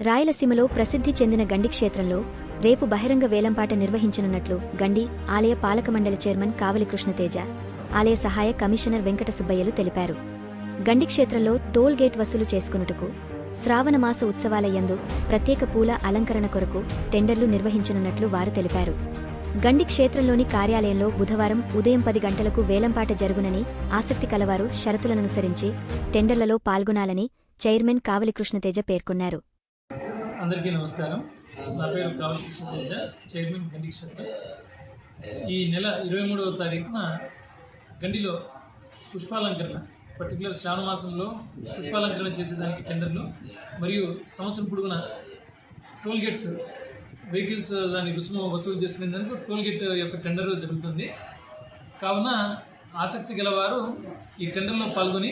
రాయలసీమలో ప్రసిద్ధి చెందిన గండి క్షేత్రంలో రేపు బహిరంగ వేలంపాట నిర్వహించనున్నట్లు గండి ఆలయ పాలక మండలి చైర్మన్ కావలి కృష్ణతేజ ఆలయ సహాయ కమిషనర్ వెంకట సుబ్బయ్యలు తెలిపారు. గండి క్షేత్రంలో టోల్ గేట్ వసూలు చేసుకున్నట్టుకు శ్రావణమాస ఉత్సవాలయందు ప్రత్యేక పూల అలంకరణ కొరకు టెండర్లు నిర్వహించనున్నట్లు వారు తెలిపారు. గండి క్షేత్రంలోని కార్యాలయంలో బుధవారం ఉదయం పది గంటలకు వేలంపాట జరుగునని ఆసక్తి కలవారు షరతులననుసరించి టెండర్లలో పాల్గొనాలని చైర్మన్ కావలి కృష్ణతేజ పేర్కొన్నారు. అందరికీ నమస్కారం. నా పేరు కావలి కృష్ణతేజ చైర్మన్ గండి క్షేత్రం. ఈ నెల ఇరవై మూడవ తారీఖున గండిలో పుష్పాలంకరణ పర్టికులర్ శ్రావణ మాసంలో పుష్పాలంకరణ చేసేదానికి టెండర్లు మరియు సంవత్సరం పొడుగున టోల్ గేట్స్ వెహికల్స్ దాని రుసుము వసూలు చేసుకునేందుకు టోల్ గేట్ యొక్క టెండర్ జరుగుతుంది. కావున ఆసక్తి గలవారు ఈ టెండర్లో పాల్గొని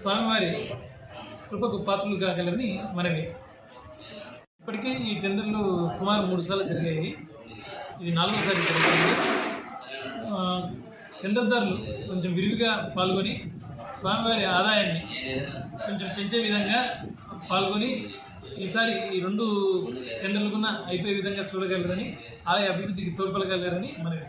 స్వామివారి కృపకు పాత్రలు కాగలని మనవి. ఇప్పటికే ఈ టెండర్లు సుమారు మూడు సార్లు జరిగాయి. ఇది నాలుగోసారి జరుగుతుంది టెండర్దారులు కొంచెం విరివిగా పాల్గొని స్వామివారి ఆదాయాన్ని కొంచెం పెంచే విధంగా పాల్గొని ఈసారి ఈ రెండు టెండర్లు కూడా అయిపోయే విధంగా చూడగలరని ఆలయ అభివృద్ధికి తోడ్పడగలరని మనవి.